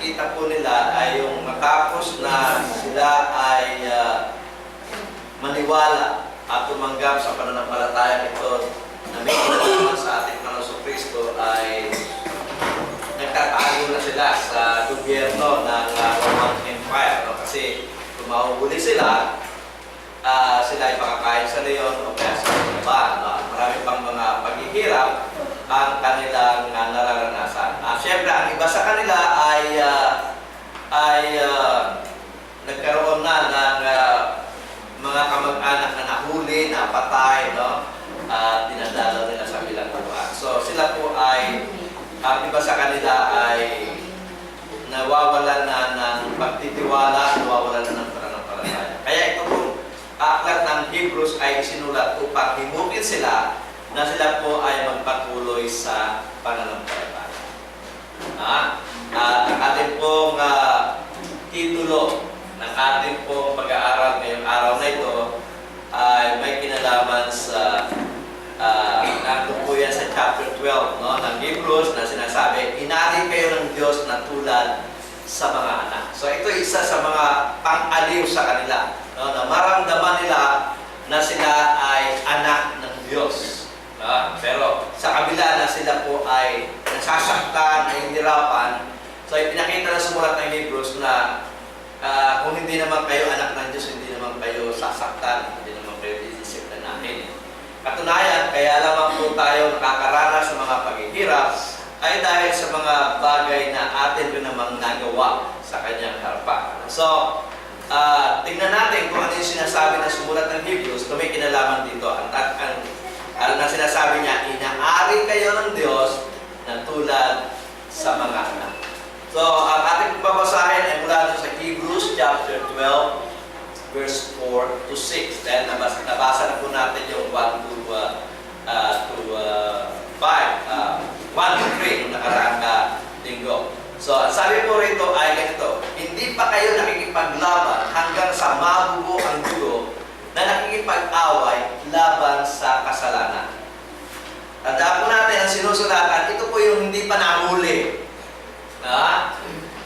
nakikita po nila ay yung matapos na sila ay uh, maniwala at tumanggap sa pananampalataya ito na may sa ating Panginoon Kristo ay nagtatago na sila sa gobyerno ng uh, Roman Empire. No? Kasi kung mahuhuli sila, ah, sila ay pakakain sa leon o kaya sa laban. No? Marami pang mga paghihirap ang kanilang uh, nararanasan. Ah, Siyempre, ang iba sa kanila ay ah, ay ah, nagkaroon na ng ah, mga kamag-anak na nahuli, napatay, no? at dinadalaw nila sa bilang lupa. So sila po ay, ang iba sa kanila ay nawawalan na ng pagtitiwala, nawawalan na ng pananampalataya. Kaya ito po, aklat ng Hebrews ay sinulat upang himukin sila na sila po ay magpatuloy sa pananampalataya. Ah, at ang ating pong ah, titulo ng ating pong pag-aaral ngayong araw na ito ay may kinalaman sa uh, chapter 12 no, ng Hebrews na sinasabi, inari kayo ng Diyos na tulad sa mga anak. So ito isa sa mga pang-aliw sa kanila no, na maramdaman nila na sila ay anak ng Diyos. Ah, pero sa kabila na sila po ay nasasaktan, nahihirapan, so ipinakita na sumulat ng Hebrews na ah, kung hindi naman kayo anak ng Diyos, hindi naman kayo sasaktan, hindi naman kayo disisiplinan natin. Katunayan, kaya lamang po tayo nakakaranas sa mga paghihirap ay dahil sa mga bagay na atin rin namang nagawa sa kanyang harapan. So, ah, tingnan natin kung ano yung sinasabi na sumulat ng Hebrews kung may kinalaman dito. Ang, ang, ang, ang, sinasabi niya, inaari kayo ng Diyos na tulad sa mga anak. So, ang ating babasahin ay mula sa Hebrews chapter 12, verse 4 to 6. Dahil nabasa, nabasa na po natin yung 1 to, uh, uh, to uh, 5, uh, 1 to 3 nung nakaraang na linggo. So, ang sabi po rito ay ganito, hindi pa kayo nakikipaglaban hanggang sa mabubo ang dugo na nakikipag-away laban sa kasalanan. Tandaan po natin ang sinusulatan, ito po yung hindi pa nahuli. Na?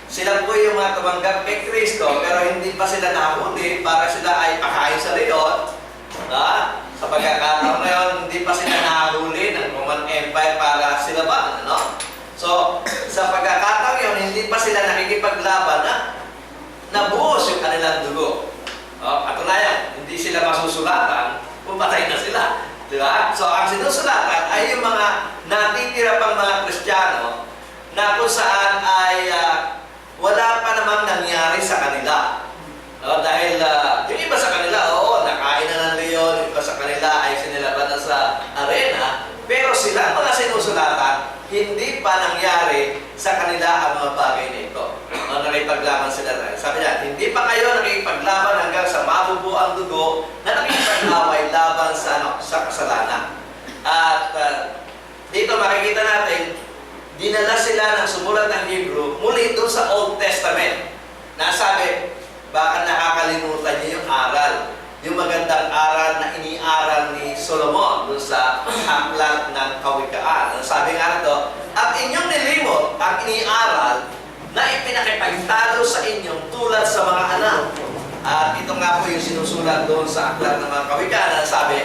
Sila po yung mga tumanggap kay Kristo, pero hindi pa sila nahuli para sila ay pakain sa leon. Ha? Sa pagkakataon na yun, hindi pa sila nahuli ng Roman Empire para sila ba, ano? So, sa pagkakataon yun, hindi pa sila nakikipaglaban na nabuhos yung kanilang dugo. Oh, katunayan, hindi sila masusulatan kung patay na sila. Di ba? So, ang sinusulatan ay yung mga natitira pang mga Kristiyano na kung saan ay ah, wala pa namang nangyari sa kanila. No, dahil ah, yung iba sa kanila, oo, nakain na ng leon, yung iba sa kanila ay sinilaban na sa arena, pero sila, mga sinusulatan, hindi pa nangyari sa kanila ang mga bagay na ito. No, nakipaglaban sila na. Sabi niya, hindi pa kayo nakipaglaban hanggang sa mabubo ang dugo na nakipag-away laban sa, ano, sa kasalanan. At ah, dito makikita natin, dinala sila ng sumulat ng Hebrew muli doon sa Old Testament. Nasabi, baka nakakalimutan niyo yung aral. Yung magandang aral na iniaral ni Solomon doon sa aklat ng kawikaan. Ang sabi nga nito, at inyong nilimot ang iniaral na ipinakipagtalo sa inyong tulad sa mga anak. At ito nga po yung sinusulat doon sa aklat ng mga kawikaan. Ang sabi,